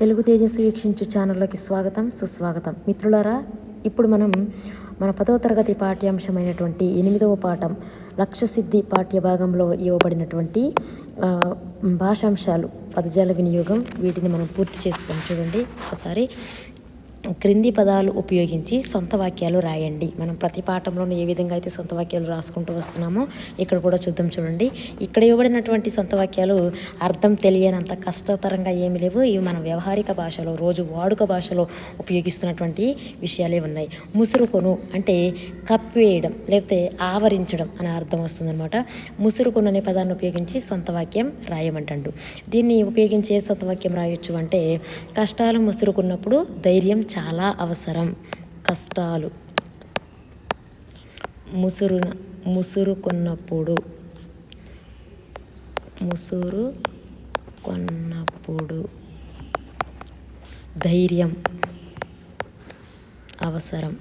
తెలుగు తేజస్సు వీక్షించు ఛానల్లోకి స్వాగతం సుస్వాగతం. మిత్రులారా ఇప్పుడు మనం మన పదవ తరగతి పాఠ్యాంశమైనటువంటి ఎనిమిదవ పాఠం లక్ష్యసిద్ధి పాఠ్యభాగంలో ఇవ్వబడినటువంటి భాషాంశాలు పదజాల వినియోగం వీటిని మనం పూర్తి చేసుకొని చూడండి ఒకసారి. క్రింది పదాలు ఉపయోగించి సొంత వాక్యాలు రాయండి. మనం ప్రతి పాఠంలోనూ ఏ విధంగా అయితే సొంత వాక్యాలు రాసుకుంటూ వస్తున్నామో ఇక్కడ కూడా చూద్దాం చూడండి. ఇక్కడ ఇవ్వబడినటువంటి సొంత వాక్యాలు అర్థం తెలియనంత కష్టతరంగా ఏమి లేవు. ఇవి మన వ్యవహారిక భాషలో రోజు వాడుక భాషలో ఉపయోగిస్తున్నటువంటి విషయాలే ఉన్నాయి. ముసురుకొను అంటే కప్పివేయడం లేకపోతే ఆవరించడం అనే అర్థం వస్తుందన్నమాట. ముసురుకొను అనే పదాన్ని ఉపయోగించి సొంత వాక్యం రాయమంటాడు. దీన్ని ఉపయోగించే సొంత వాక్యం రాయొచ్చు అంటే కష్టాలు ముసురుకున్నప్పుడు ధైర్యం చాలా అవసరం. కష్టాలు. ముసురున ముసురుకున్నప్పుడు ముసురు కొన్నప్పుడు. ధైర్యం. అవసరం.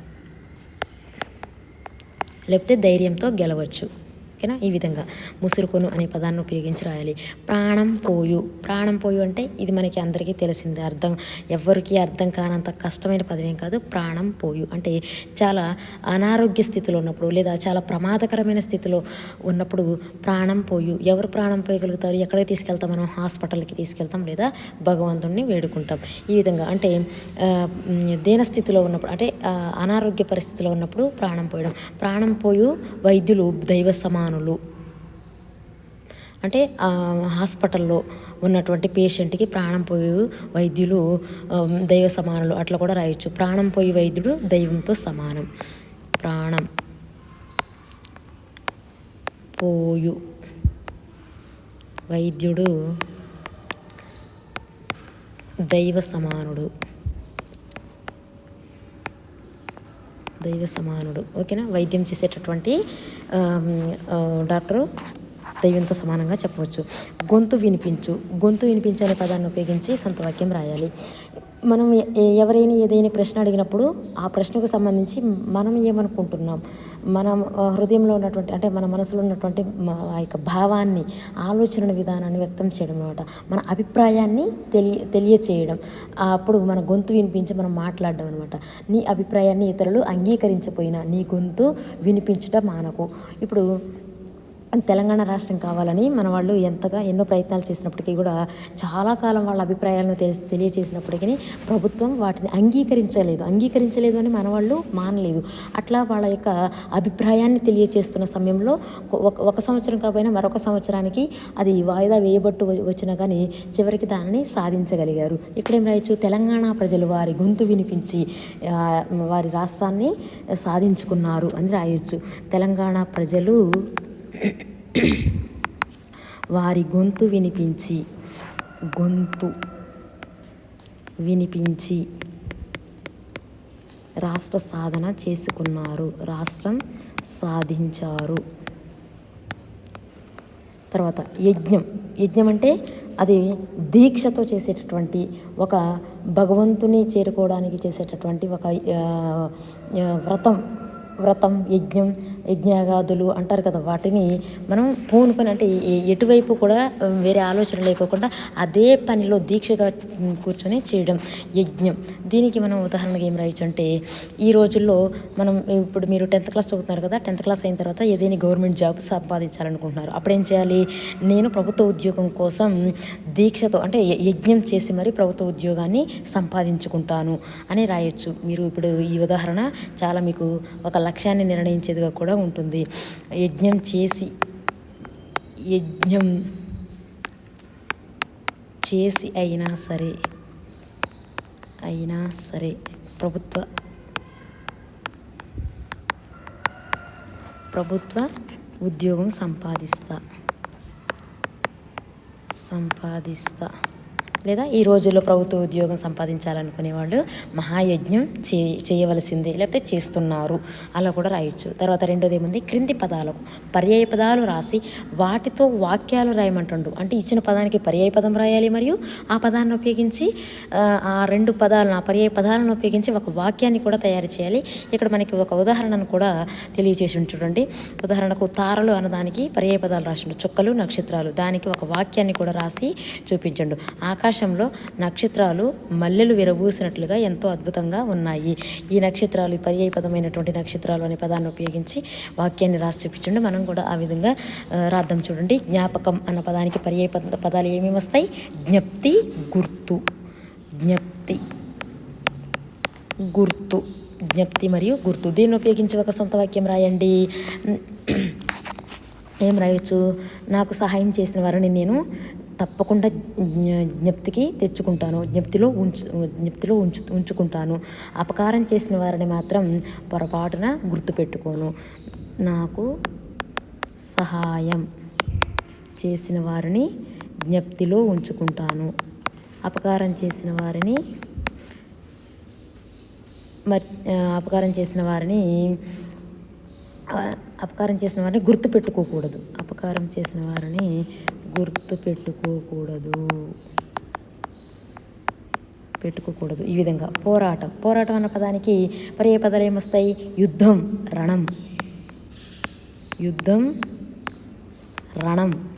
లేకపోతే ధైర్యంతో గెలవచ్చు. ఓకేనా? ఈ విధంగా ముసురుకొను అనే పదాన్ని ఉపయోగించి రాయాలి. ప్రాణం పోయు. ప్రాణం పోయు అంటే ఇది మనకి అందరికీ తెలిసింది అర్థం. ఎవరికి అర్థం కానంత కష్టమైన పదవేం కాదు ప్రాణం పోయు. అంటే చాలా అనారోగ్య స్థితిలో ఉన్నప్పుడు లేదా చాలా ప్రమాదకరమైన స్థితిలో ఉన్నప్పుడు ప్రాణం పోయు. ఎవరు ప్రాణం పోయగలుగుతారు? ఎక్కడికి తీసుకెళ్తాం మనం? హాస్పిటల్కి తీసుకెళ్తాం లేదా భగవంతుణ్ణి వేడుకుంటాం. ఈ విధంగా అంటే దీనస్థితిలో ఉన్నప్పుడు అంటే అనారోగ్య పరిస్థితిలో ఉన్నప్పుడు ప్రాణం పోయడం. ప్రాణం పోయు వైద్యులు దైవ యజమానులు అంటే హాస్పిటల్లో ఉన్నటువంటి పేషెంట్కి ప్రాణం పోయి వైద్యులు దైవ సమానులు అట్లా కూడా రాయొచ్చు. ప్రాణం పోయి వైద్యుడు దైవంతో సమానం. ప్రాణం పోయు వైద్యుడు దైవ సమానుడు. దైవ సమానుడు. ఓకేనా? వైద్యం చేసేటటువంటి డాక్టరు దైవంతో సమానంగా చెప్పవచ్చు. గొంతు వినిపించు. గొంతు వినిపించు అనే పదాన్ని ఉపయోగించి సొంత వాక్యం రాయాలి. మనం ఎవరైనా ఏదైనా ప్రశ్న అడిగినప్పుడు ఆ ప్రశ్నకు సంబంధించి మనం ఏమనుకుంటున్నాం? మన హృదయంలో ఉన్నటువంటి అంటే మన మనసులో ఉన్నటువంటి ఆ యొక్క భావాన్ని ఆలోచన విధానాన్ని వ్యక్తం చేయడం అనమాట మన అభిప్రాయాన్ని తెలియ తెలియచేయడం. అప్పుడు మన గొంతు వినిపించి మనం మాట్లాడడం అనమాట నీ అభిప్రాయాన్ని ఇతరులు అంగీకరించపోయినా నీ గొంతు వినిపించడం మానకు. ఇప్పుడు తెలంగాణ రాష్ట్రం కావాలని మన వాళ్ళు ఎంతగా ఎన్నో ప్రయత్నాలు చేసినప్పటికీ కూడా చాలా కాలం వాళ్ళ అభిప్రాయాలను తెలిసి తెలియచేసినప్పటికీ ప్రభుత్వం వాటిని అంగీకరించలేదు. అంగీకరించలేదు అని మన వాళ్ళు మానలేదు. అట్లా వాళ్ళ యొక్క అభిప్రాయాన్ని తెలియచేస్తున్న సమయంలో ఒక ఒక సంవత్సరం కాకపోయినా మరొక సంవత్సరానికి అది వాయిదా వేయబట్టు వచ్చినా కానీ చివరికి దానిని సాధించగలిగారు. ఇక్కడేం రాయొచ్చు? తెలంగాణ ప్రజలు వారి గొంతు వినిపించి వారి రాష్ట్రాన్ని సాధించుకున్నారు అని రాయొచ్చు. తెలంగాణ ప్రజలు వారి గొంతు వినిపించి గొంతు వినిపించి రాష్ట్ర సాధన చేసుకున్నారు. రాష్ట్రం సాధించారు. తర్వాత యజ్ఞం. యజ్ఞం అంటే అది దీక్షతో చేసేటటువంటి ఒక భగవంతుని చేరుకోవడానికి చేసేటటువంటి ఒక వ్రతం. వ్రతం యజ్ఞం యజ్ఞాగాదులు అంటారు కదా. వాటిని మనం పూనుకొని అంటే ఎటువైపు కూడా వేరే ఆలోచన లేకోకుండా అదే పనిలో దీక్షగా కూర్చొని చేయడం. యజ్ఞం. దీనికి మనం ఉదాహరణగా ఏం రాయొచ్చు అంటే ఈ రోజుల్లో మనం ఇప్పుడు మీరు టెన్త్ క్లాస్ చదువుతున్నారు కదా టెన్త్ క్లాస్ అయిన తర్వాత ఏదైనా గవర్నమెంట్ జాబ్ సంపాదించాలనుకుంటున్నారు. అప్పుడేం చేయాలి? నేను ప్రభుత్వ ఉద్యోగం కోసం దీక్షతో అంటే యజ్ఞం చేసి మరి ప్రభుత్వ ఉద్యోగాన్ని సంపాదించుకుంటాను అని రాయొచ్చు. మీరు ఇప్పుడు ఈ ఉదాహరణ చాలా మీకు ఒక లక్ష్యాన్ని నిర్ణయించేదిగా కూడా ఉంటుంది. యజ్ఞం చేసి యజ్ఞం చేసి అయినా సరే అయినా సరే ప్రభుత్వ ప్రభుత్వ ఉద్యోగం సంపాదిస్తా సంపాదిస్తా. లేదా ఈ రోజుల్లో ప్రభుత్వ ఉద్యోగం సంపాదించాలనుకునే వాళ్ళు మహాయజ్ఞం చే చేయవలసిందే లేకపోతే చేస్తున్నారు. అలా కూడా రాయొచ్చు. తర్వాత రెండోది ఏముంది? క్రింది పదాలకు పర్యాయ పదాలు రాసి వాటితో వాక్యాలు రాయమంటుండు. అంటే ఇచ్చిన పదానికి పర్యాయ పదం రాయాలి మరియు ఆ పదాన్ని ఉపయోగించి ఆ, రెండు పదాలను ఆ పర్యాయ పదాలను ఉపయోగించి ఒక వాక్యాన్ని కూడా తయారు చేయాలి. ఇక్కడ మనకి ఒక ఉదాహరణను కూడా తెలియజేసి ఉండు చూడండి ఉదాహరణకు తారలు అన్నదానికి పర్యాయ పదాలు రాసిండు. చుక్కలు నక్షత్రాలు. దానికి ఒక వాక్యాన్ని కూడా రాసి చూపించండు. ఆకాశ ఆకాశంలో నక్షత్రాలు మల్లెలు విరబూసినట్లుగా ఎంతో అద్భుతంగా ఉన్నాయి. ఈ నక్షత్రాలు ఈ పర్యాయ పదమైనటువంటి నక్షత్రాలు అనే పదాన్ని ఉపయోగించి వాక్యాన్ని రాసి చూపించండి. మనం కూడా ఆ విధంగా రాద్దాం చూడండి. జ్ఞాపకం అన్న పదానికి పర్యాయ పద పదాలు ఏమేమి వస్తాయి? జ్ఞప్తి గుర్తు. జ్ఞప్తి గుర్తు. జ్ఞప్తి మరియు గుర్తు. దీన్ని ఉపయోగించి ఒక సొంత వాక్యం రాయండి. ఏం రాయొచ్చు? నాకు సహాయం చేసిన వారిని నేను తప్పకుండా జ్ఞప్తికి తెచ్చుకుంటాను. జ్ఞప్తిలో ఉంచు జ్ఞప్తిలో ఉంచు ఉంచుకుంటాను. అపకారం చేసిన వారిని మాత్రం పొరపాటున గుర్తుపెట్టుకోను. నాకు సహాయం చేసిన వారిని జ్ఞప్తిలో ఉంచుకుంటాను. అపకారం చేసిన వారిని మరి అపకారం చేసిన వారిని అపకారం చేసిన వారిని గుర్తు పెట్టుకోకూడదు అపకారం చేసిన వారిని గుర్తు పెట్టుకోకూడదు. పెట్టుకోకూడదు ఈ విధంగా పోరాటం. పోరాటం అన్న పదానికి పర్యాయ పదాలు ఏమొస్తాయి? యుద్ధం రణం. యుద్ధం రణం.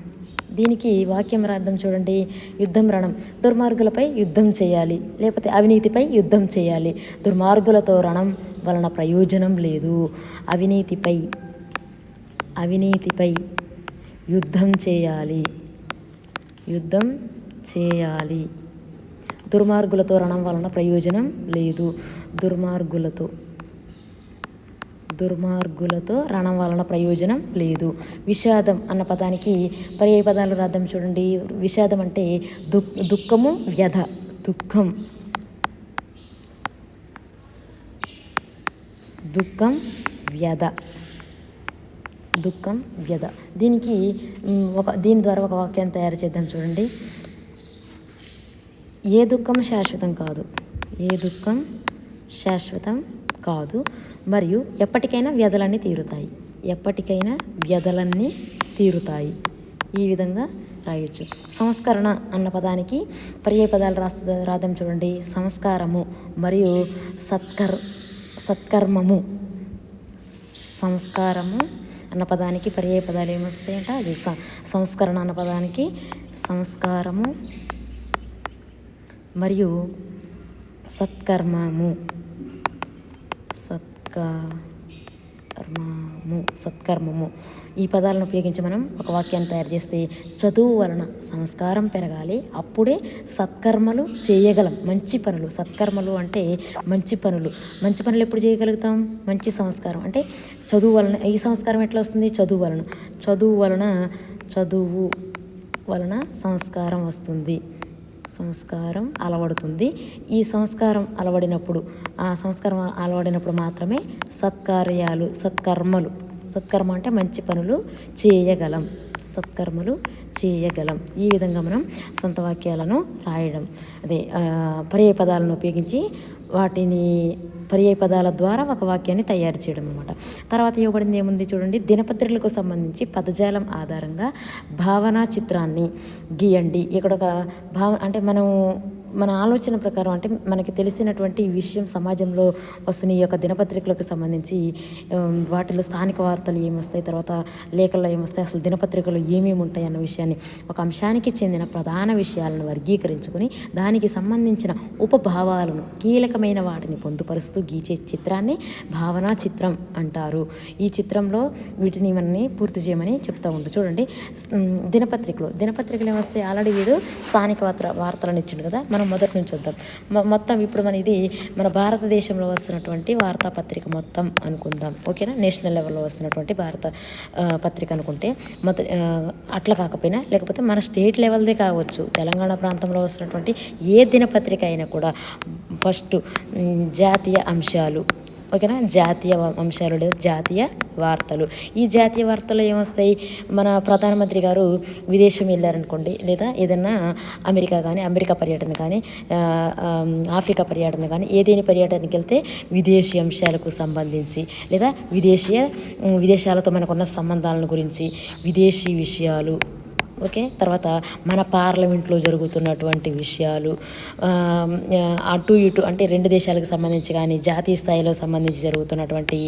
దీనికి వాక్యం రాద్దాం చూడండి. యుద్ధం రణం. దుర్మార్గులపై యుద్ధం చేయాలి. లేకపోతే అవినీతిపై యుద్ధం చేయాలి. దుర్మార్గులతో రణం వలన ప్రయోజనం లేదు. అవినీతిపై అవినీతిపై యుద్ధం చేయాలి. యుద్ధం చేయాలి. దుర్మార్గులతో రణం వలన ప్రయోజనం లేదు. దుర్మార్గులతో దుర్మార్గులతో రణం వలన ప్రయోజనం లేదు. విషాదం అన్న పదానికి పర్యాయ పదాలు రాద్దాం చూడండి. విషాదం అంటే దుః దుఃఖము వ్యధ దుఃఖం. దుఃఖం వ్యధ. దుఃఖం వ్యధ. దీనికి ఒక దీని ద్వారా ఒక వాక్యాన్ని తయారు చేద్దాం చూడండి. ఏ దుఃఖం శాశ్వతం కాదు. ఏ దుఃఖం శాశ్వతం కాదు. మరియు ఎప్పటికైనా వ్యధలన్నీ తీరుతాయి. ఎప్పటికైనా వ్యధలన్నీ తీరుతాయి. ఈ విధంగా రాయొచ్చు. సంస్కరణ అన్న పదానికి పర్యాయ పదాలు రాస్త రాద్దాం చూడండి. సంస్కారము మరియు సత్కర్ సత్కర్మము. సంస్కారము అన్న పదానికి పర్యాయ పదాలు ఏమొస్తాయంట? అది సంస్కరణ అన్న పదానికి సంస్కారము మరియు సత్కర్మము. కర్మము సత్కర్మము. ఈ పదాలను ఉపయోగించి మనం ఒక వాక్యాన్ని తయారు చేస్తే చదువు వలన సంస్కారం పెరగాలి. అప్పుడే సత్కర్మలు చేయగలం. మంచి పనులు. సత్కర్మలు అంటే మంచి పనులు. మంచి పనులు ఎప్పుడు చేయగలుగుతాం? మంచి సంస్కారం. అంటే చదువు వలన ఈ సంస్కారం ఎట్లా వస్తుంది? చదువు వలన. చదువు వలన చదువు వలన సంస్కారం వస్తుంది. సంస్కారం అలవడుతుంది. ఈ సంస్కారం అలవడినప్పుడు ఆ సంస్కారం అలవడినప్పుడు మాత్రమే సత్కార్యాలు సత్కర్మలు సత్కర్మ అంటే మంచి పనులు చేయగలం సత్కర్మలు చేయగలం. ఈ విధంగా మనం సొంత వాక్యాలను రాయడం. అదే పర్యాయ పదాలను ఉపయోగించి వాటిని పర్యాయ పదాల ద్వారా ఒక వాక్యాన్ని తయారు చేయడం అనమాట తర్వాత ఇవ్వబడింది ఏముంది చూడండి. దినపత్రికలకు సంబంధించి పదజాలం ఆధారంగా భావనా చిత్రాన్ని గీయండి. ఇక్కడ ఒక భావ అంటే మనం మన ఆలోచన ప్రకారం అంటే మనకి తెలిసినటువంటి ఈ విషయం సమాజంలో వస్తున్న ఈ యొక్క దినపత్రికలకు సంబంధించి వాటిలో స్థానిక వార్తలు ఏమొస్తాయి తర్వాత లేఖల్లో ఏమొస్తాయి అసలు దినపత్రికలు ఏమేమి ఉంటాయి అన్న విషయాన్ని ఒక అంశానికి చెందిన ప్రధాన విషయాలను వర్గీకరించుకొని దానికి సంబంధించిన ఉపభావాలను కీలకమైన వాటిని పొందుపరుస్తూ గీచే చిత్రాన్ని భావనా చిత్రం అంటారు. ఈ చిత్రంలో వీటిని మనని పూర్తి చేయమని చెప్తూ ఉండు. చూడండి దినపత్రికలు దినపత్రికలు ఏమొస్తాయి? ఆల్రెడీ వీడు స్థానిక వార్త వార్తలను ఇచ్చిండు కదా మనం మొదటి నుంచి వద్దాం మొత్తం ఇప్పుడు మన ఇది మన భారతదేశంలో వస్తున్నటువంటి వార్తాపత్రిక మొత్తం అనుకుందాం. ఓకేనా? నేషనల్ లెవెల్లో వస్తున్నటువంటి భారత పత్రిక అనుకుంటే మొత్తం అట్లా కాకపోయినా లేకపోతే మన స్టేట్ లెవెల్దే కావచ్చు. తెలంగాణ ప్రాంతంలో వస్తున్నటువంటి ఏ దినపత్రిక అయినా కూడా ఫస్ట్ జాతీయ అంశాలు ఓకేనా? జాతీయ అంశాలు లేదా జాతీయ వార్తలు. ఈ జాతీయ వార్తలు ఏమొస్తాయి? మన ప్రధానమంత్రి గారు విదేశం వెళ్ళారనుకోండి లేదా ఏదన్నా అమెరికా కానీ అమెరికా పర్యటన కానీ ఆఫ్రికా పర్యటన కానీ ఏదేని పర్యటనకి వెళ్తే విదేశీ అంశాలకు సంబంధించి లేదా విదేశీయ విదేశాలతో మనకున్న సంబంధాలను గురించి విదేశీ విషయాలు ఓకే? తర్వాత మన పార్లమెంట్లో జరుగుతున్నటువంటి విషయాలు అటు ఇటు అంటే రెండు దేశాలకు సంబంధించి కానీ జాతీయ స్థాయిలో సంబంధించి జరుగుతున్నటువంటి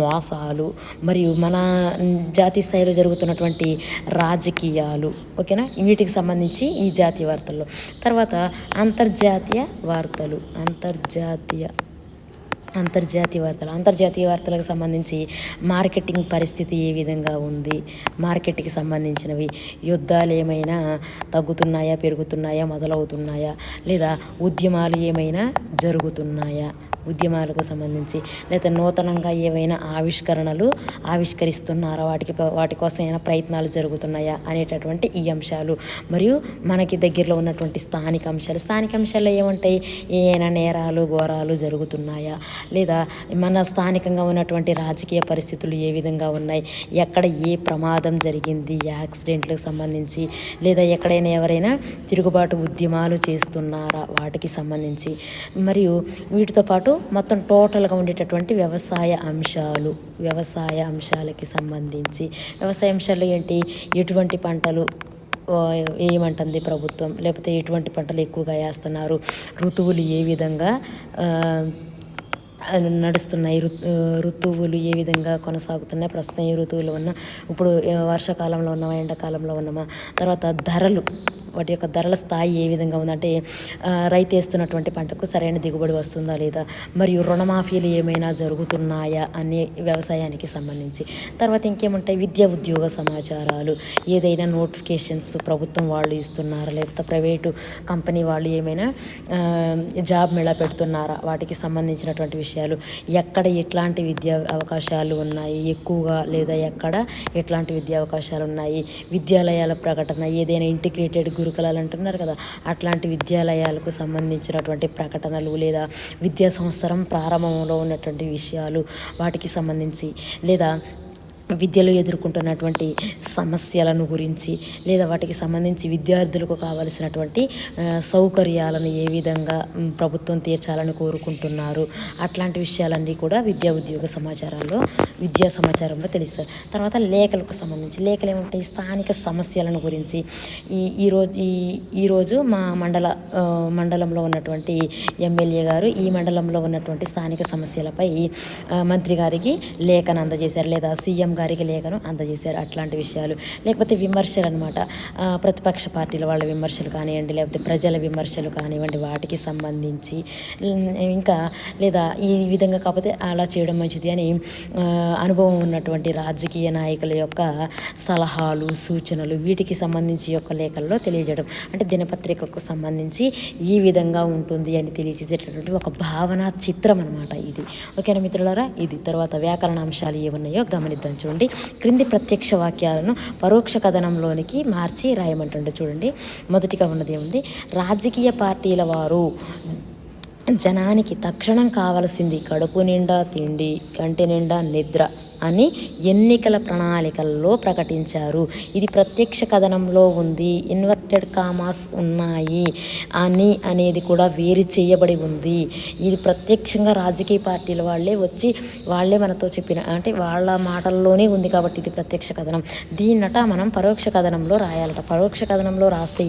మోసాలు మరియు మన జాతీయ స్థాయిలో జరుగుతున్నటువంటి రాజకీయాలు ఓకేనా? వీటికి సంబంధించి ఈ జాతీయ వార్తల్లో. తర్వాత అంతర్జాతీయ వార్తలు అంతర్జాతీయ అంతర్జాతీయ వార్తలు. అంతర్జాతీయ వార్తలకు సంబంధించి మార్కెటింగ్ పరిస్థితి ఏ విధంగా ఉంది? మార్కెట్కి సంబంధించినవి యుద్ధాలు ఏమైనా తగ్గుతున్నాయా పెరుగుతున్నాయా మొదలవుతున్నాయా లేదా ఉద్యమాలు ఏమైనా జరుగుతున్నాయా? ఉద్యమాలకు సంబంధించి లేదా నూతనంగా ఏవైనా ఆవిష్కరణలు ఆవిష్కరిస్తున్నారా? వాటికి వాటి కోసం ఏమైనా ప్రయత్నాలు జరుగుతున్నాయా? అనేటటువంటి ఈ అంశాలు. మరియు మనకి దగ్గరలో ఉన్నటువంటి స్థానిక అంశాలు. స్థానిక అంశాల్లో ఏముంటాయి? ఏమైనా నేరాలు ఘోరాలు జరుగుతున్నాయా? లేదా మన స్థానికంగా ఉన్నటువంటి రాజకీయ పరిస్థితులు ఏ విధంగా ఉన్నాయి? ఎక్కడ ఏ ప్రమాదం జరిగింది? యాక్సిడెంట్లకు సంబంధించి లేదా ఎక్కడైనా ఎవరైనా తిరుగుబాటు ఉద్యమాలు చేస్తున్నారా? వాటికి సంబంధించి. మరియు వీటితో పాటు మొత్తం టోటల్గా ఉండేటటువంటి వ్యవసాయ అంశాలు వ్యవసాయ అంశాలకి సంబంధించి. వ్యవసాయ అంశాలు ఏంటి? ఎటువంటి పంటలు ఏమంటుంది ప్రభుత్వం? లేకపోతే ఎటువంటి పంటలు ఎక్కువగా వేస్తున్నారు? ఋతువులు ఏ విధంగా నడుస్తున్నాయి? ఋతువులు ఏ విధంగా కొనసాగుతున్నాయి? ప్రస్తుతం ఏ ఋతువులు ఉన్నా? ఇప్పుడు వర్షాకాలంలో ఉన్నామా? ఎండాకాలంలో ఉన్నామా? తర్వాత ధరలు. వాటి యొక్క ధరల స్థాయి ఏ విధంగా ఉందంటే రైతు వేస్తున్నటువంటి పంటకు సరైన దిగుబడి వస్తుందా లేదా మరియు రుణమాఫీలు ఏమైనా జరుగుతున్నాయా అనే వ్యవసాయానికి సంబంధించి. తర్వాత ఇంకేముంటాయి? విద్యా ఉద్యోగ సమాచారాలు. ఏదైనా నోటిఫికేషన్స్ ప్రభుత్వం వాళ్ళు ఇస్తున్నారా? లేకపోతే ప్రైవేటు కంపెనీ వాళ్ళు ఏమైనా జాబ్ మేళా పెడుతున్నారా? వాటికి సంబంధించినటువంటి విషయాలు. ఎక్కడ ఎట్లాంటి విద్యా అవకాశాలు ఉన్నాయి? ఎక్కువగా లేదా ఎక్కడ ఎట్లాంటి విద్యా అవకాశాలు ఉన్నాయి? విద్యాలయాల ప్రకటన ఏదైనా ఇంటిగ్రేటెడ్ గురుకులాలు అంటున్నారు కదా. అట్లాంటి విద్యాలయాలకు సంబంధించినటువంటి ప్రకటనలు లేదా విద్యా సంవత్సరం ప్రారంభంలో ఉన్నటువంటి విషయాలు వాటికి సంబంధించి లేదా విద్యలో ఎదుర్కొంటున్నటువంటి సమస్యలను గురించి లేదా వాటికి సంబంధించి విద్యార్థులకు కావలసినటువంటి సౌకర్యాలను ఏ విధంగా ప్రభుత్వం తీర్చాలని కోరుకుంటున్నారు. అట్లాంటి విషయాలన్నీ కూడా విద్యా ఉద్యోగ సమాచారాల్లో విద్యా సమాచారంలో తెలుస్తారు. తర్వాత లేఖలకు సంబంధించి లేఖలు ఏముంటాయి స్థానిక సమస్యలను గురించి. ఈ ఈరోజు ఈ ఈరోజు మా మండల మండలంలో ఉన్నటువంటి ఎమ్మెల్యే గారు ఈ మండలంలో ఉన్నటువంటి స్థానిక సమస్యలపై మంత్రి గారికి లేఖను అందజేశారు లేదా సీఎం గారు గారికి లేఖను అందజేశారు. అట్లాంటి విషయాలు లేకపోతే విమర్శలు అనమాట ప్రతిపక్ష పార్టీల వాళ్ళ విమర్శలు కానివ్వండి లేకపోతే ప్రజల విమర్శలు కానివ్వండి వాటికి సంబంధించి ఇంకా లేదా ఈ విధంగా కాకపోతే అలా చేయడం మంచిది అని అనుభవం ఉన్నటువంటి రాజకీయ నాయకుల యొక్క సలహాలు సూచనలు వీటికి సంబంధించి యొక్క లేఖల్లో తెలియజేయడం. అంటే దినపత్రికకు సంబంధించి ఈ విధంగా ఉంటుంది అని తెలియజేసేటటువంటి ఒక భావన చిత్రం అనమాట ఇది. ఓకేనా మిత్రులారా? ఇది. తర్వాత వ్యాకరణ అంశాలు ఏమున్నాయో గమనిద్దాం. చూడండి. క్రింది ప్రత్యక్ష వాక్యాలను పరోక్ష కథనంలోనికి మార్చి రాయమంటుండే. చూడండి. మొదటిగా ఉన్నది ఏముంది? రాజకీయ పార్టీల వారు జనానికి తక్షణం కావలసింది కడుపు నిండా తిండి కంటి నిండా నిద్ర. అని ఎన్నికల ప్రణాళికల్లో ప్రకటించారు. ఇది ప్రత్యక్ష కథనంలో ఉంది. ఇన్వర్టెడ్ కామాస్ ఉన్నాయి అని అనేది కూడా వేరు చేయబడి ఉంది. ఇది ప్రత్యక్షంగా రాజకీయ పార్టీల వాళ్ళే వచ్చి వాళ్ళే మనతో చెప్పిన అంటే వాళ్ళ మాటల్లోనే ఉంది కాబట్టి ఇది ప్రత్యక్ష కథనం. దీన్నట మనం పరోక్ష కథనంలో రాయాలట. పరోక్ష కథనంలో రాస్తే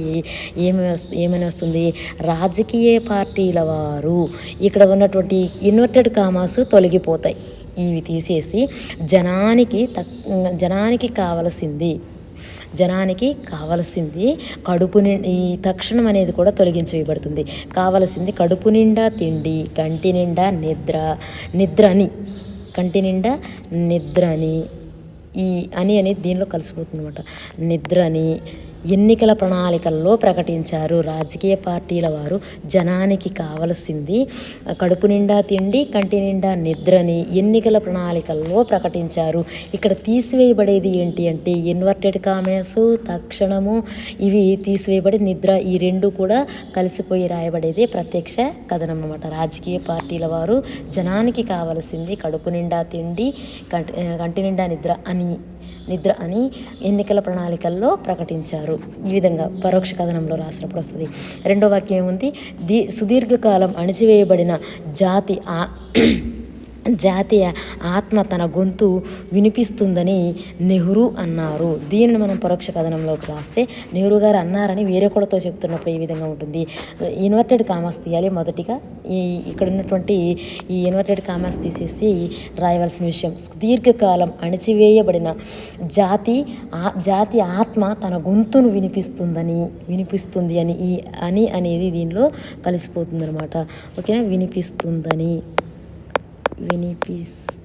ఏమి ఏమని వస్తుంది? రాజకీయ పార్టీల వారు. ఇక్కడ ఉన్నటువంటి ఇన్వర్టెడ్ కామాస్ తొలగిపోతాయి. ఇవి తీసేసి జనానికి తక్ జనానికి కావలసింది జనానికి కావలసింది కడుపు ఈ తక్షణం అనేది కూడా తొలగించబడుతుంది. కావలసింది కడుపు నిండా తిండి కంటి నిండా నిద్ర నిద్రని కంటి నిండా నిద్రని ఈ అని అనేది దీనిలో కలిసిపోతుంది అనమాట నిద్రని ఎన్నికల ప్రణాళికల్లో ప్రకటించారు. రాజకీయ పార్టీల వారు జనానికి కావలసింది కడుపు నిండా తిండి కంటి నిండా నిద్రని ఎన్నికల ప్రణాళికల్లో ప్రకటించారు. ఇక్కడ తీసివేయబడేది ఏంటి అంటే ఇన్వర్టెడ్ కామెంట్స్ తక్షణము ఇవి తీసివేయబడి నిద్ర ఈ రెండు కూడా కలిసిపోయి రాయబడేది ప్రత్యక్ష కథనం అన్నమాట. రాజకీయ పార్టీల వారు జనానికి కావలసింది కడుపు నిండా తిండి కంటి కంటి నిండా నిద్ర అని నిద్ర అని ఎన్నికల ప్రణాళికల్లో ప్రకటించారు. ఈ విధంగా పరోక్ష కథనంలో రాసినప్పుడు వస్తుంది. రెండో వాక్యం ఏముంది? ది సుదీర్ఘకాలం అణిచివేయబడిన జాతి ఆ జాతీయ ఆత్మ తన గొంతు వినిపిస్తుందని నెహ్రూ అన్నారు. దీనిని మనం పరోక్ష కథనంలోకి రాస్తే నెహ్రూ గారు అన్నారని వేరే కూడాతో చెప్తున్నప్పుడు ఏ విధంగా ఉంటుంది? ఇన్వర్టెడ్ కామర్స్ తీయాలి మొదటిగా. ఈ ఇక్కడ ఉన్నటువంటి ఈ ఇన్వర్టెడ్ కామర్స్ తీసేసి రాయవలసిన విషయం. దీర్ఘకాలం అణిచివేయబడిన జాతి జాతి ఆత్మ తన గొంతును వినిపిస్తుందని వినిపిస్తుంది అని ఈ అని అనేది దీనిలో కలిసిపోతుంది అనమాట ఓకేనా? వినిపిస్తుందని. వినిపిస్తుందని.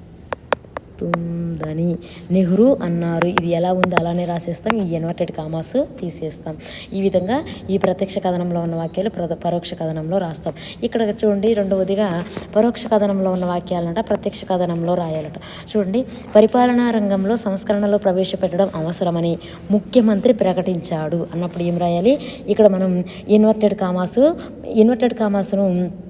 నెహ్రూ అన్నారు ఇది ఎలా ఉందో? అలానే రాసేస్తాం. ఈ ఇన్వర్టెడ్ కామాస్ తీసేస్తాం. ఈ విధంగా ఈ ప్రత్యక్ష కథనంలో ఉన్న వాక్యాలు ప్ర పరోక్ష కథనంలో రాస్తాం. ఇక్కడ చూడండి రెండవదిగా పరోక్ష కథనంలో ఉన్న వాక్యాలంట ప్రత్యక్ష కథనంలో రాయాలట. చూడండి పరిపాలనా రంగంలో సంస్కరణలు ప్రవేశపెట్టడం అవసరమని ముఖ్యమంత్రి ప్రకటించాడు అన్నప్పుడు ఏం రాయాలి? ఇక్కడ మనం ఇన్వర్టెడ్ కామాసు ఇన్వర్టెడ్ కామాసును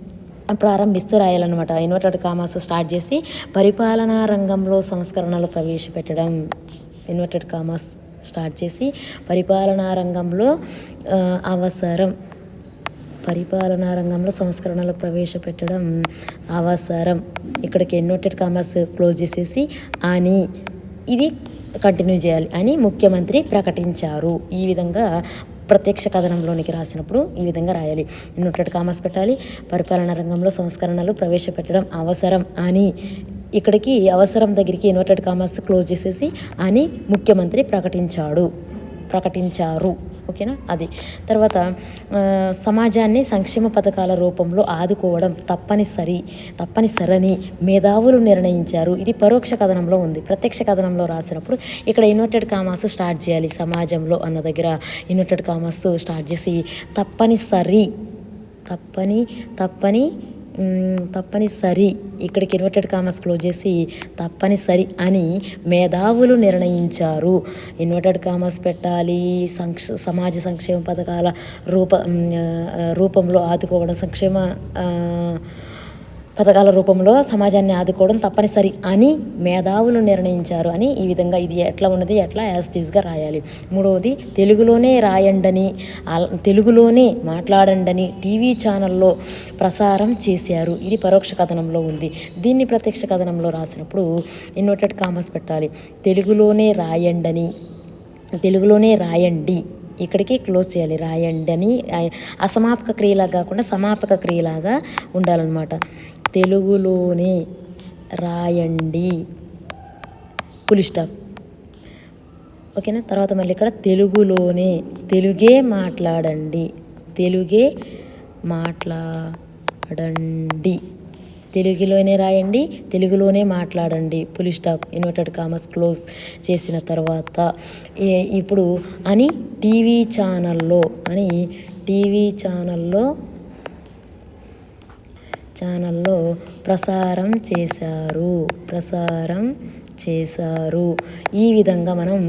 ప్రారంభిస్తూ రాయాలన్నమాట. ఇన్వర్టెడ్ కామాస్ స్టార్ట్ చేసి పరిపాలనా రంగంలో సంస్కరణలు ప్రవేశపెట్టడం ఇన్వర్టెడ్ కామాస్ స్టార్ట్ చేసి పరిపాలనా రంగంలో అవసరం. పరిపాలనా రంగంలో సంస్కరణలు ప్రవేశపెట్టడం అవసరం. ఇక్కడికి ఇన్వర్టెడ్ కామర్స్ క్లోజ్ చేసేసి అని ఇది కంటిన్యూ చేయాలి అని ముఖ్యమంత్రి ప్రకటించారు. ఈ విధంగా ప్రత్యక్ష కథనంలోనికి రాసినప్పుడు ఈ విధంగా రాయాలి. ఇన్వర్టెడ్ కామర్స్ పెట్టాలి. పరిపాలన రంగంలో సంస్కరణలు ప్రవేశపెట్టడం అవసరం అని ఇక్కడికి అవసరం దగ్గరికి ఇన్వర్టెడ్ కామర్స్ క్లోజ్ చేసేసి అని ముఖ్యమంత్రి ప్రకటించాడు. ప్రకటించారు. ఓకేనా? అది. తర్వాత సమాజాన్ని సంక్షేమ పథకాల రూపంలో ఆదుకోవడం తప్పనిసరి తప్పనిసరని మేధావులు నిర్ణయించారు. ఇది పరోక్ష కథనంలో ఉంది. ప్రత్యక్ష కథనంలో రాసినప్పుడు ఇక్కడ ఇన్వర్టెడ్ కామర్స్ స్టార్ట్ చేయాలి సమాజంలో అన్న దగ్గర. ఇన్వర్టెడ్ కామర్స్ స్టార్ట్ చేసి తప్పనిసరి తప్పని తప్పని తప్పనిసరి. ఇక్కడికి ఇన్వర్టెడ్ కామర్స్ క్లోజ్ చేసి తప్పనిసరి అని మేధావులు నిర్ణయించారు. ఇన్వర్టెడ్ కామర్స్ పెట్టాలి సంక్ష సమాజ సంక్షేమ పథకాల రూప రూపంలో ఆదుకోవడం సంక్షేమ పథకాల రూపంలో సమాజాన్ని ఆదుకోవడం తప్పనిసరి అని మేధావులు నిర్ణయించారు అని ఈ విధంగా ఇది ఎట్లా ఉన్నది ఎట్లా యాస్టీస్గా రాయాలి. మూడవది తెలుగులోనే రాయండని తెలుగులోనే మాట్లాడండని టీవీ ఛానల్లో ప్రసారం చేశారు. ఇది పరోక్ష కథనంలో ఉంది. దీన్ని ప్రత్యక్ష కథనంలో రాసినప్పుడు ఇన్వర్టెడ్ కామర్స్ పెట్టాలి. తెలుగులోనే రాయండని తెలుగులోనే రాయండి ఇక్కడికి క్లోజ్ చేయాలి. రాయండి అని అసమాపక క్రియలాగా కాకుండా సమాపక క్రియలాగా ఉండాలన్నమాట. తెలుగులోనే రాయండి. పులి స్టాప్ ఓకేనా? తర్వాత మళ్ళీ ఇక్కడ తెలుగులోనే తెలుగే మాట్లాడండి. తెలుగే మాట్లాడండి. తెలుగులోనే రాయండి తెలుగులోనే మాట్లాడండి. పులి స్టాప్ ఇన్వర్టెడ్ కామర్స్ క్లోజ్ చేసిన తర్వాత ఏ- ఇప్పుడు అని టీవీ ఛానల్లో అని టీవీ ఛానల్లో ఛానల్లో ప్రసారం చేశారు. ప్రసారం చేశారు. ఈ విధంగా మనం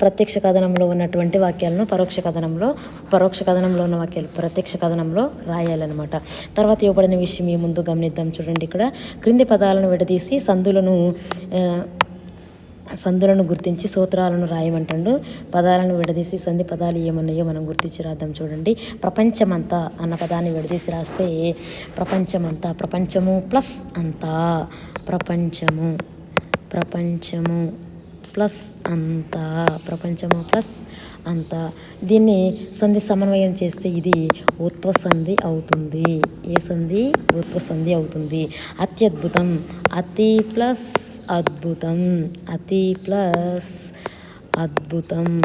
ప్రత్యక్ష కథనంలో ఉన్నటువంటి వాక్యాలను పరోక్ష కథనంలో పరోక్ష కథనంలో ఉన్న వాక్యాలు ప్రత్యక్ష కథనంలో రాయాలన్నమాట. తర్వాత ఇవ్వబడిన విషయం మీ ముందు గమనిద్దాం చూడండి ఇక్కడ. క్రింది పదాలను విడదీసి సందులను సందులను గుర్తించి సూత్రాలను రాయమంటాడు. పదాలను విడదీసి సంధి పదాలు ఏమున్నాయో మనం గుర్తించి రాద్దాం చూడండి. ప్రపంచమంతా అన్న పదాన్ని విడదీసి రాస్తే ప్రపంచమంతా ప్రపంచము ప్లస్ అంతా. ప్రపంచము ప్రపంచము ప్లస్ అంతా. ప్రపంచము ప్లస్ అంతా. దీన్ని సంధి సమన్వయం చేస్తే ఇది ఉత్వ సంధి అవుతుంది. ఏ సంధి? ఉత్వ సంధి అవుతుంది. అత్యద్భుతం. అతి ప్లస్ అద్భుతం అతి ప్లస్ అద్భుతం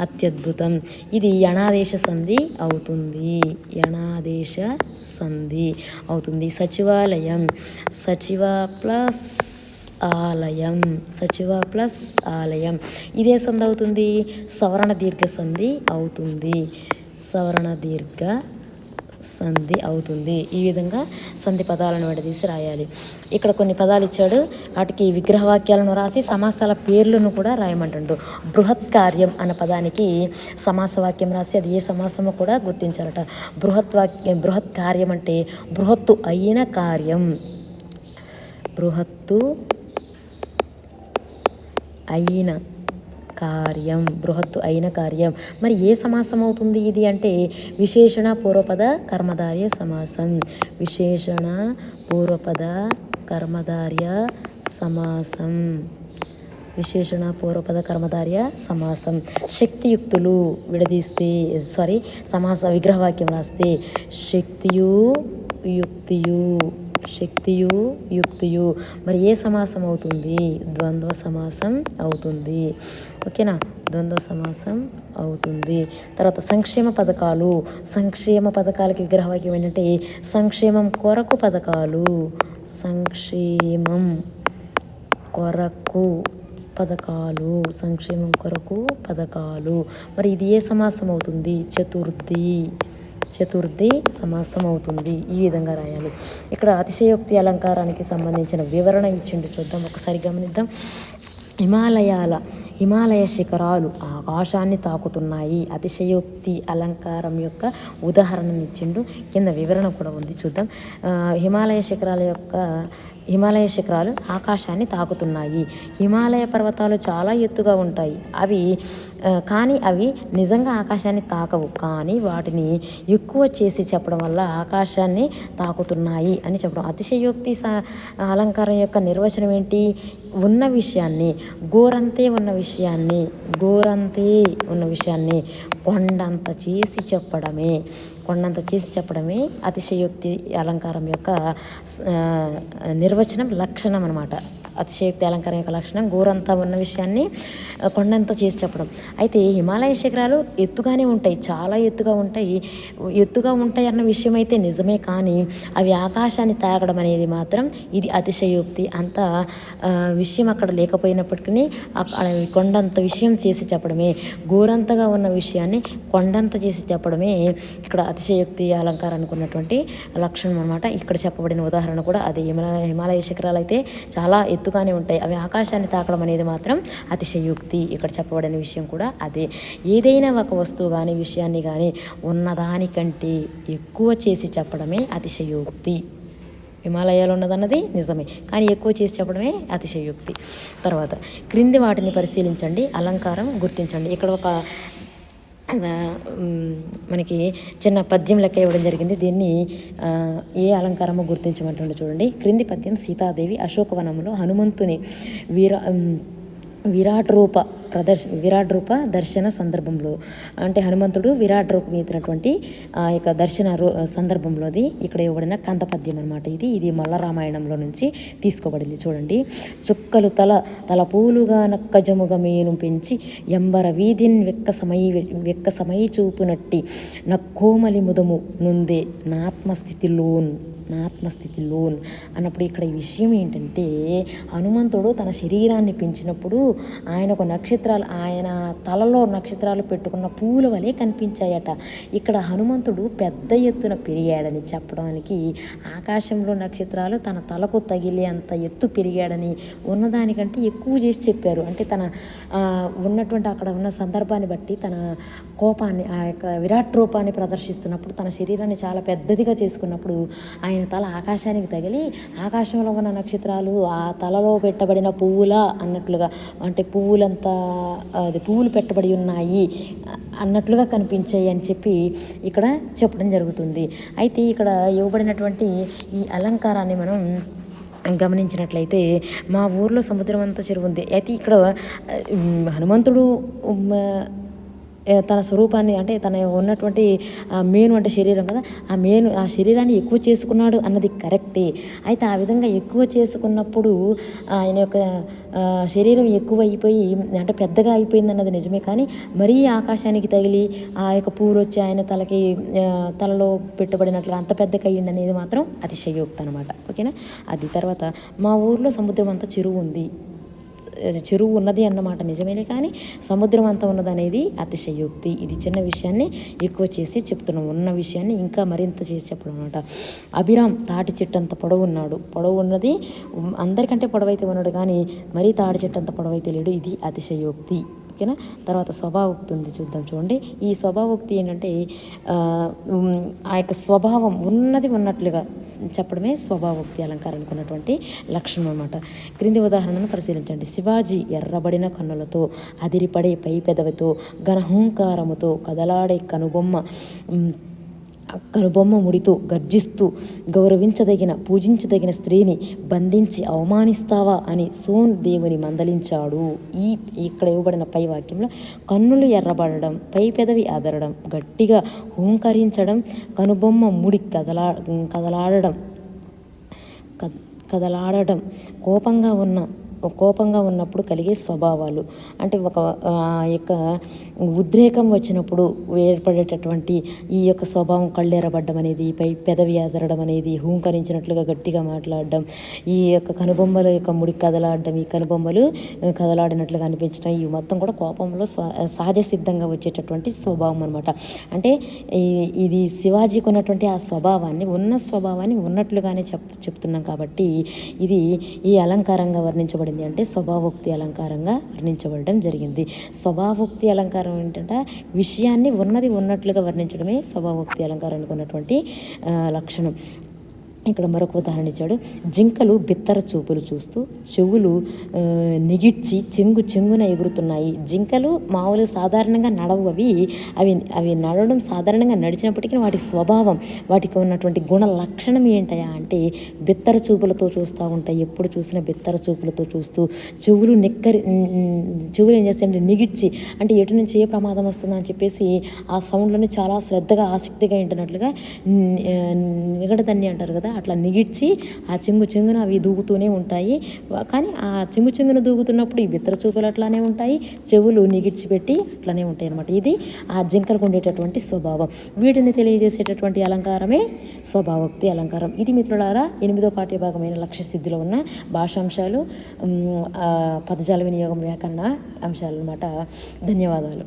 అత్యద్భుతం. ఇది యణాదేశ సంధి అవుతుంది. యణాదేశ సంధి అవుతుంది. సచివాలయం సచివ ప్లస్ ఆలయం సచివ ప్లస్ ఆలయం. ఇదే సంధి అవుతుంది? సవరణ దీర్ఘ సంధి అవుతుంది. సవరణ దీర్ఘ సంధి అవుతుంది. ఈ విధంగా సంధి పదాలను విడదీసి రాయాలి. ఇక్కడ కొన్ని పదాలు ఇచ్చాడు. వాటికి విగ్రహవాక్యాలను రాసి సమాసాల పేర్లను కూడా రాయమంటుండు. బృహత్ కార్యం అన్న పదానికి సమాస వాక్యం రాసి అది ఏ సమాసమో కూడా గుర్తించాలట. బృహత్ వాక్యం బృహత్ కార్యం అంటే బృహత్తు అయిన కార్యం. బృహత్తు అయిన కార్యం బృహత్తు అయిన కార్యం. మరి ఏ సమాసం అవుతుంది ఇది అంటే విశేషణ పూర్వపద కర్మధార్య సమాసం. విశేషణ పూర్వపద కర్మధార్య సమాసం. విశేషణ పూర్వపద కర్మధార్య సమాసం. శక్తియుక్తులు విడదీస్తే సారీ సమాస విగ్రహవాక్యం రాస్తే శక్తియు యుక్తియు. శక్తియు యుక్తియు. మరి ఏ సమాసం అవుతుంది? ద్వంద్వ సమాసం అవుతుంది. ఓకేనా? ద్వంద్వ సమాసం అవుతుంది. తర్వాత సంక్షేమ పథకాలు. సంక్షేమ పథకాలకి విగ్రహవాక్యం ఏంటంటే సంక్షేమం కొరకు పథకాలు. సంక్షేమం కొరకు పథకాలు. సంక్షేమం కొరకు పథకాలు. మరి ఇది ఏ సమాసం అవుతుంది? చతుర్థి. చతుర్థి సమాసం అవుతుంది ఈ విధంగా రాయాలి. ఇక్కడ అతిశయోక్తి అలంకారానికి సంబంధించిన వివరణ ఇచ్చిండు చూద్దాం. ఒకసారి గమనిద్దాం. హిమాలయాల హిమాలయ శిఖరాలు ఆకాశాన్ని తాకుతున్నాయి. అతిశయోక్తి అలంకారం యొక్క ఉదాహరణనిచ్చిండు కింద వివరణ కూడా ఉంది చూద్దాం. హిమాలయ శిఖరాల యొక్క హిమాలయ శిఖరాలు ఆకాశాన్ని తాకుతున్నాయి. హిమాలయ పర్వతాలు చాలా ఎత్తుగా ఉంటాయి. అవి కానీ అవి నిజంగా ఆకాశాన్ని తాకవు. కానీ వాటిని ఎక్కువ చేసి చెప్పడం వల్ల ఆకాశాన్ని తాకుతున్నాయి అని చెప్పడం. అతిశయోక్తి అలంకారం యొక్క నిర్వచనం ఏంటి? ఉన్న విషయాన్ని గోరంతే ఉన్న విషయాన్ని గోరంతే ఉన్న విషయాన్ని కొండంత చేసి చెప్పడమే కొండంత చేసి చెప్పడమే అతిశయోక్తి అలంకారం యొక్క నిర్వచనం లక్షణం అనమాట అతిశయోక్తి అలంకారం యొక్క లక్షణం గోరంతా ఉన్న విషయాన్ని కొండంత చేసి చెప్పడం. అయితే హిమాలయ శిఖరాలు ఎత్తుగానే ఉంటాయి చాలా ఎత్తుగా ఉంటాయి. ఎత్తుగా ఉంటాయి అన్న విషయం అయితే నిజమే కానీ అవి ఆకాశాన్ని తాగడం అనేది మాత్రం ఇది అతిశయోక్తి. అంత విషయం అక్కడ లేకపోయినప్పటికీ కొండంత విషయం చేసి చెప్పడమే గోరంతగా ఉన్న విషయాన్ని కొండంత చేసి చెప్పడమే ఇక్కడ అతిశయోక్తి అలంకారానికి ఉన్నటువంటి లక్షణం అనమాట ఇక్కడ చెప్పబడిన ఉదాహరణ కూడా అది. హిమాలయ హిమాలయ శిఖరాలు అయితే చాలా ఎత్తుగానే ఉంటాయి. అవి ఆకాశాన్ని తాకడం అనేది మాత్రం అతిశయోక్తి. ఇక్కడ చెప్పబడిన విషయం కూడా అదే. ఏదైనా ఒక వస్తువు కానీ విషయాన్ని కానీ ఉన్నదానికంటే ఎక్కువ చేసి చెప్పడమే అతిశయోక్తి. హిమాలయాలు ఉన్నదన్నది నిజమే. కానీ ఎక్కువ చేసి చెప్పడమే అతిశయోక్తి. తర్వాత క్రింది వాటిని పరిశీలించండి. అలంకారం గుర్తించండి. ఇక్కడ ఒక మనకి చిన్న పద్యం లెక్క ఇవ్వడం జరిగింది. దీన్ని ఏ అలంకారమో గుర్తించమంటుండే చూడండి. క్రింది పద్యం సీతాదేవి అశోకవనంలో హనుమంతుని వీర విరాట్ రూప ప్రదర్శ విరాట్ రూప దర్శన సందర్భంలో అంటే హనుమంతుడు విరాట్ రూపం ఎత్తినటువంటి ఆ యొక్క దర్శన సందర్భంలోది ఇక్కడ ఇవ్వబడిన కందపద్యం అనమాట ఇది. ఇది మల్ల రామాయణంలో నుంచి తీసుకోబడింది. చూడండి. చుక్కలు తల తల పూలుగా నక్కజముగ మేను పెంచి ఎంబర వీధిన్ వెక్క సమయి వెక్క సమయి చూపునట్టి నక్కోమలి ముదము నుందే నాత్మస్థితిలోన్ ఆత్మస్థితిలోన్ అన్నప్పుడు ఇక్కడ ఈ విషయం ఏంటంటే హనుమంతుడు తన శరీరాన్ని పెంచినప్పుడు ఆయన ఒక నక్షత్రాలు ఆయన తలలో నక్షత్రాలు పెట్టుకున్న పూల వలె కనిపించాయట. ఇక్కడ హనుమంతుడు పెద్ద ఎత్తున పెరిగాడని చెప్పడానికి ఆకాశంలో నక్షత్రాలు తన తలకు తగిలే అంత ఎత్తు పెరిగాడని ఉన్నదానికంటే ఎక్కువ చేసి చెప్పారు. అంటే తన ఉన్నటువంటి అక్కడ ఉన్న సందర్భాన్ని బట్టి తన కోపాన్ని ఆ యొక్క విరాట్ రూపాన్ని ప్రదర్శిస్తున్నప్పుడు తన శరీరాన్ని చాలా పెద్దదిగా చేసుకున్నప్పుడు ఆయన ఆయన తల ఆకాశానికి తగిలి ఆకాశంలో ఉన్న నక్షత్రాలు ఆ తలలో పెట్టబడిన పువ్వుల అన్నట్లుగా అంటే పువ్వులంతా అది పువ్వులు పెట్టబడి ఉన్నాయి అన్నట్లుగా కనిపించాయి అని చెప్పి ఇక్కడ చెప్పడం జరుగుతుంది. అయితే ఇక్కడ ఇవ్వబడినటువంటి ఈ అలంకారాన్ని మనం గమనించినట్లయితే మా ఊర్లో సముద్రం అంతా చెరువు ఉంది. అయితే ఇక్కడ హనుమంతుడు తన స్వరూపాన్ని అంటే తన ఉన్నటువంటి మేను అంటే శరీరం కదా ఆ మేను ఆ శరీరాన్ని ఎక్కువ చేసుకున్నాడు అన్నది కరెక్టే. అయితే ఆ విధంగా ఎక్కువ చేసుకున్నప్పుడు ఆయన యొక్క శరీరం ఎక్కువ అయిపోయి అంటే పెద్దగా అయిపోయింది అన్నది నిజమే కానీ మరీ ఆకాశానికి తగిలి ఆ యొక్క పూరు వచ్చి ఆయన తలకి తలలో పెట్టబడినట్లు అంత పెద్దగా అయ్యింది అనేది మాత్రం అతిశయోక్తి అనమాట ఓకేనా? అది తర్వాత మా ఊర్లో సముద్రం అంతా చెరువు ఉంది. చెరువు ఉన్నది అన్నమాట నిజమేలే కానీ సముద్రం అంతా ఉన్నదనేది అతిశయోక్తి. ఇది చిన్న విషయాన్ని ఎక్కువ చేసి చెప్తున్నాం. ఉన్న విషయాన్ని ఇంకా మరింత చేసి చెప్పడం అనమాట అభిరామ్ తాటి చెట్టు అంత పొడవు ఉన్నాడు పొడవు ఉన్నది అందరికంటే పొడవైతే ఉన్నాడు కానీ మరీ తాటి చెట్టు అంత పొడవైతే లేడు. ఇది అతిశయోక్తి. ఓకేనా? తర్వాత స్వభావోక్తి ఉంది చూద్దాం చూడండి. ఈ స్వభావోక్తి ఏంటంటే ఆ యొక్క స్వభావం ఉన్నది ఉన్నట్లుగా చెప్పడమే స్వభావోక్తి అలంకారం ఉన్నటువంటి లక్షణం అనమాట క్రింది ఉదాహరణను పరిశీలించండి. శివాజీ ఎర్రబడిన కన్నులతో అదిరిపడే పై పెదవితో ఘనహూంకారముతో కదలాడే కనుబొమ్మ కనుబొమ్మ ముడితో గర్జిస్తూ గౌరవించదగిన పూజించదగిన స్త్రీని బంధించి అవమానిస్తావా అని సోన్ దేవుని మందలించాడు. ఈ ఇక్కడ ఇవ్వబడిన పై వాక్యంలో కన్నులు ఎర్రబడడం పై పెదవి అదరడం గట్టిగా హూంకరించడం కనుబొమ్మ ముడి కదలా కదలాడడం కద్- కదలాడడం కోపంగా ఉన్న కోపంగా ఉన్నప్పుడు కలిగే స్వభావాలు. అంటే ఒక ఆ యొక్క ఉద్రేకం వచ్చినప్పుడు ఏర్పడేటటువంటి ఈ యొక్క స్వభావం కళ్ళెరబడ్డం అనేది పై పెదవి ఎదరడం అనేది హూంకరించినట్లుగా గట్టిగా మాట్లాడడం ఈ యొక్క కనుబొమ్మల యొక్క ముడి కదలాడడం ఈ కనుబొమ్మలు కదలాడినట్లుగా అనిపించడం ఇవి మొత్తం కూడా కోపంలో సహజ సిద్ధంగా వచ్చేటటువంటి స్వభావం అనమాట అంటే ఇది శివాజీకి ఉన్నటువంటి ఆ స్వభావాన్ని ఉన్న స్వభావాన్ని ఉన్నట్లుగానే చెప్ చెప్తున్నాం కాబట్టి ఇది ఈ అలంకారంగా వర్ణించబడింది. అంటే స్వభావోక్తి అలంకారంగా వర్ణించబడడం జరిగింది. స్వభావోక్తి అలంకారం ఏంటంటే విషయాన్ని ఉన్నది ఉన్నట్లుగా వర్ణించడమే స్వభావోక్తి అలంకారానికి ఉన్నటువంటి లక్షణం. ఇక్కడ మరొక ఉదాహరణ ఇచ్చాడు. జింకలు బిత్తర చూపులు చూస్తూ చెవులు నిగిడ్చి చెంగు చెంగున ఎగురుతున్నాయి. జింకలు మామూలుగా సాధారణంగా నడవు అవి. అవి అవి నడవడం సాధారణంగా నడిచినప్పటికీ వాటి స్వభావం వాటికి ఉన్నటువంటి గుణ లక్షణం ఏంటయా అంటే బిత్తర చూపులతో చూస్తూ ఉంటాయి. ఎప్పుడు చూసినా బిత్తర చూపులతో చూస్తూ చెవులు నిక్కరి చెవులు ఏం చేస్తాయంటే నిగిడ్చి అంటే ఎటు నుంచి ఏ ప్రమాదం వస్తుందో అని చెప్పేసి ఆ సౌండ్లను చాలా శ్రద్ధగా ఆసక్తిగా వింటున్నట్లుగా నిగడదన్ని అంటారు కదా అట్లా నిగిడ్చి ఆ చెంగు చెంగున అవి దూకుతూనే ఉంటాయి. కానీ ఆ చెంగు చెంగున దూకుతున్నప్పుడు ఈ బిత్తర చూపులు అట్లానే ఉంటాయి. చెవులు నిగిడ్చి పెట్టి అట్లానే ఉంటాయి అనమాట ఇది ఆ జింకలకు ఉండేటటువంటి స్వభావం. వీటిని తెలియజేసేటటువంటి అలంకారమే స్వభావోక్తి అలంకారం. ఇది మిత్రులారా ఎనిమిదో పాఠ్యభాగమైన లక్ష్య సిద్ధిలో ఉన్న భాషాంశాలు పదజాల వినియోగం వ్యాకరణ అంశాలు అనమాట ధన్యవాదాలు.